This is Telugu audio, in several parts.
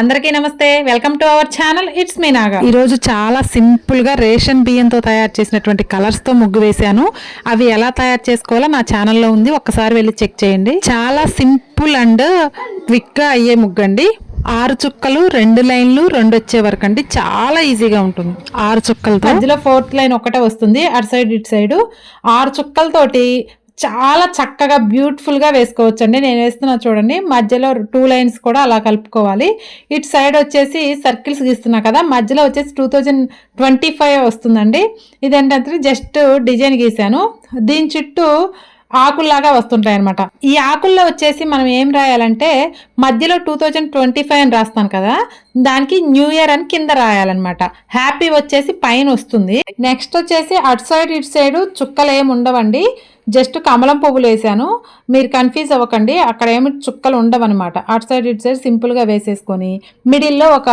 అందరికీ నమస్తే. Welcome to our channel it's me Naga ఈరోజు చాలా సింపుల్గా రేషన్ బియ్యంతో తయారు చేసినటువంటి కలర్స్తో ముగ్గు వేశాను. అవి ఎలా తయారు చేసుకోవాలో నా ఛానల్లో ఉంది. ఒక్కసారి వెళ్ళి చెక్ చేయండి. చాలా సింపుల్ అండ్ క్విక్గా అయ్యే ముగ్గు అండి ఆరు చుక్కలు రెండు లైన్లు రెండు వచ్చే వరకు అండి. చాలా ఈజీగా ఉంటుంది. ఆరు చుక్కలతో. మధ్యలో ఫోర్త్ లైన్ ఒకటే వస్తుంది. అటు సైడ్ ఇటు సైడ్ ఆరు చుక్కలతోటి చాలా చక్కగా బ్యూటిఫుల్గా వేసుకోవచ్చండి. వేసుకోవచ్చు అండి నేను వేస్తున్నా చూడండి. మధ్యలో టూ లైన్స్ కూడా అలా కలుపుకోవాలి. ఇటు సైడ్ వచ్చేసి సర్కిల్స్ గీస్తున్నా కదా మధ్యలో వచ్చేసి టూ థౌజండ్ ట్వంటీ ఫైవ్ వస్తుందండి. ఇదేంటంటే జస్ట్ డిజైన్ గీసాను. దీని చుట్టూ ఆకుల్లాగా వస్తుంటాయి అనమాట ఈ ఆకుల్లో వచ్చేసి మనం ఏం రాయాలంటే మధ్యలో టూ థౌజండ్ ట్వంటీ ఫైవ్ అని రాస్తాను కదా దానికి న్యూ ఇయర్ అని కింద రాయాలన్నమాట. హ్యాపీ వచ్చేసి పైన వస్తుంది. నెక్స్ట్ వచ్చేసి అటు సైడ్ ఇటు సైడ్ చుక్కలు ఏమి ఉండవండి. జస్ట్ కమలం పువ్వులు వేసాను. మీరు కన్ఫ్యూజ్ అవ్వకండి అక్కడ ఏమి చుక్కలు ఉండవన్నమాట. అటు సైడ్ ఇటు సైడ్ సింపుల్గా వేసేసుకొని మిడిల్లో ఒక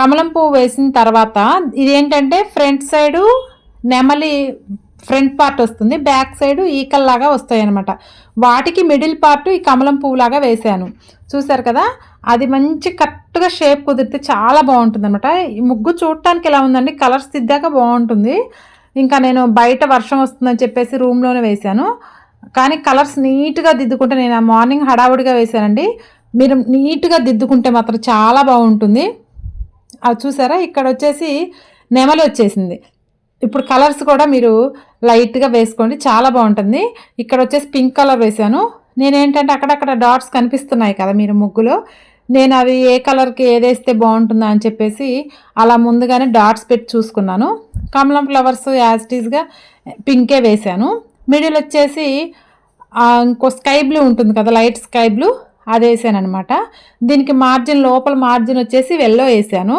కమలం పువ్వు వేసిన తర్వాత ఇదేంటంటే ఫ్రంట్ సైడు నెమలి ఫ్రంట్ పార్ట్ వస్తుంది బ్యాక్ సైడ్ ఈకల్లాగా వస్తాయి అనమాట వాటికి మిడిల్ పార్ట్ ఈ కమలం పువ్వులాగా వేశాను. చూసారు కదా అది మంచి కరెక్ట్గా షేప్ కుదిరితే చాలా బాగుంటుంది అనమాట ఈ ముగ్గు చూడటానికి ఎలా ఉందండి కలర్స్ దిద్దాక బాగుంటుంది. ఇంకా నేను బయట వర్షం వస్తుందని చెప్పేసి రూమ్లోనే వేశాను. కానీ కలర్స్ నీట్గా దిద్దుకుంటే నేను ఆ మార్నింగ్ హడావుడిగా వేశానండి. మీరు నీట్గా దిద్దుకుంటే మాత్రం చాలా బాగుంటుంది. అది చూసారా ఇక్కడ వచ్చేసి నెమలి వచ్చేసింది. ఇప్పుడు కలర్స్ కూడా మీరు లైట్గా వేసుకోండి. చాలా బాగుంటుంది. ఇక్కడ వచ్చేసి పింక్ కలర్ వేసాను నేనేంటంటే అక్కడక్కడ డాట్స్ కనిపిస్తున్నాయి కదా మీరు ముగ్గులో. నేను అవి ఏ కలర్కి ఏదేస్తే బాగుంటుందా అని చెప్పేసి అలా ముందుగానే డాట్స్ పెట్టి చూసుకున్నాను. కమలం ఫ్లవర్స్ యాజిటీస్గా పింకే వేశాను. మిడిల్ వచ్చేసి ఇంకో స్కై బ్లూ ఉంటుంది కదా లైట్ స్కై బ్లూ అది వేసాను అనమాట దీనికి మార్జిన్ లోపల మార్జిన్ వచ్చేసి వెల్లో వేసాను.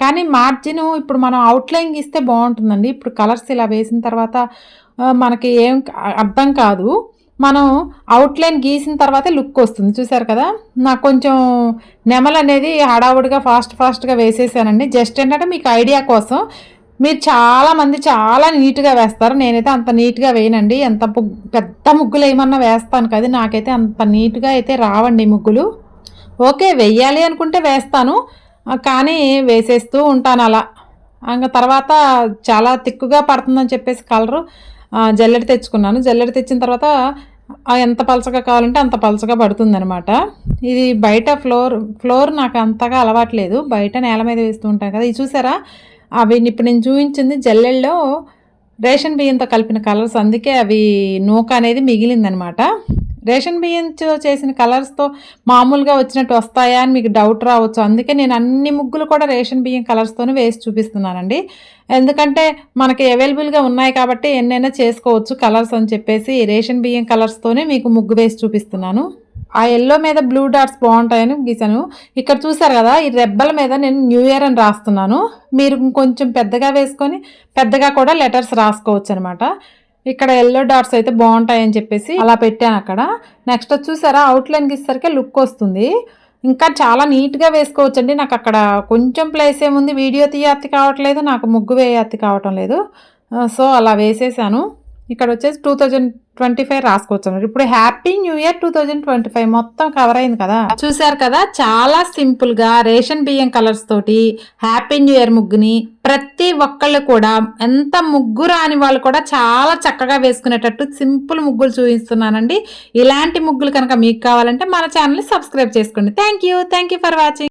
కానీ మార్జిన్ ఇప్పుడు మనం అవుట్లైన్ గీస్తే బాగుంటుందండి. ఇప్పుడు కలర్స్ ఇలా వేసిన తర్వాత మనకి ఏం అర్థం కాదు. మనం అవుట్లైన్ గీసిన తర్వాతే లుక్ వస్తుంది. చూసారు కదా? నాకు కొంచెం నెమలు అనేది హడావుడిగా ఫాస్ట్ ఫాస్ట్గా వేసేసానండి. జస్ట్ ఏంటంటే మీకు ఐడియా కోసం మీరు చాలామంది చాలా నీట్గా వేస్తారు. నేనైతే అంత నీట్గా వేయనండి. ఎంత పెద్ద ముగ్గులు ఏమన్నా వేస్తాను కదా? నాకైతే అంత నీట్గా అయితే రావండి ముగ్గులు. ఓకే వెయ్యాలి అనుకుంటే వేస్తాను. కానీ వేసేస్తూ ఉంటాను అలా. ఇంకా తర్వాత చాలా తిక్కుగా పడుతుందని చెప్పేసి కలరు జల్లెడ తెచ్చుకున్నాను. జల్లెడ తెచ్చిన తర్వాత ఎంత పలచగా కావాలంటే అంత పలచగా పడుతుందనమాట ఇది బయట ఫ్లోర్ ఫ్లోర్ నాకు అంతగా అలవాట్లేదు. బయట నేల మీద వేస్తూ ఉంటాను కదా. ఇది చూసారా? అవి ఇప్పుడు నేను చూపించింది జల్లెల్లో రేషన్ బియ్యంతో కలిపిన కలర్స్. అందుకే అవి నూక అనేది మిగిలిందనమాట రేషన్ బియ్యంతో చేసిన కలర్స్తో మామూలుగా వచ్చినట్టు వస్తాయా అని మీకు డౌట్ రావచ్చు. అందుకే నేను అన్ని ముగ్గులు కూడా రేషన్ బియ్యం కలర్స్తోనే వేసి చూపిస్తున్నానండి. ఎందుకంటే మనకి అవైలబుల్గా ఉన్నాయి కాబట్టి ఎన్నైనా చేసుకోవచ్చు కలర్స్ అని చెప్పేసి రేషన్ బియ్యం కలర్స్తోనే మీకు ముగ్గు వేసి చూపిస్తున్నాను. ఆ ఎల్లో మీద బ్లూ డాట్స్ బాగుంటాయని గీసాను ఇక్కడ చూసారు కదా ఈ రెబ్బల మీద నేను న్యూ ఇయర్ అని రాస్తున్నాను. మీరు కొంచెం పెద్దగా వేసుకొని పెద్దగా కూడా లెటర్స్ రాసుకోవచ్చు అనమాట ఇక్కడ ఎల్లో డాట్స్ అయితే బాగుంటాయని చెప్పేసి అలా పెట్టాను అక్కడ. నెక్స్ట్ చూసారా? అవుట్లైన్కి ఇచ్చేసరికి లుక్ వస్తుంది. ఇంకా చాలా నీట్గా వేసుకోవచ్చండి. నాకు అక్కడ కొంచెం ప్లేస్ ఏముంది? వీడియో తీయత్తి కావట్లేదు. నాకు ముగ్గు వేయత్తి కావటం లేదు. Uh, సో అలా వేసేసాను. ఇక్కడ వచ్చేసి టూ థౌజండ్ ట్వంటీ ఫైవ్ రాసుకోవచ్చు ఇప్పుడు happy new year two thousand twenty five మొత్తం కవర్ అయింది కదా? చూసారు కదా చాలా సింపుల్గా రేషన్ బియ్యం కలర్స్ తోటి హ్యాపీ న్యూ ఇయర్ ముగ్గుని ప్రతి ఒక్కళ్ళు కూడా ఎంత ముగ్గు రాని వాళ్ళు కూడా చాలా చక్కగా వేసుకునేటట్టు సింపుల్ ముగ్గులు చూపిస్తున్నానండి. ఇలాంటి ముగ్గులు కనుక మీకు కావాలంటే మన ఛానల్ని సబ్స్క్రైబ్ చేసుకోండి. Thank you thank you for watching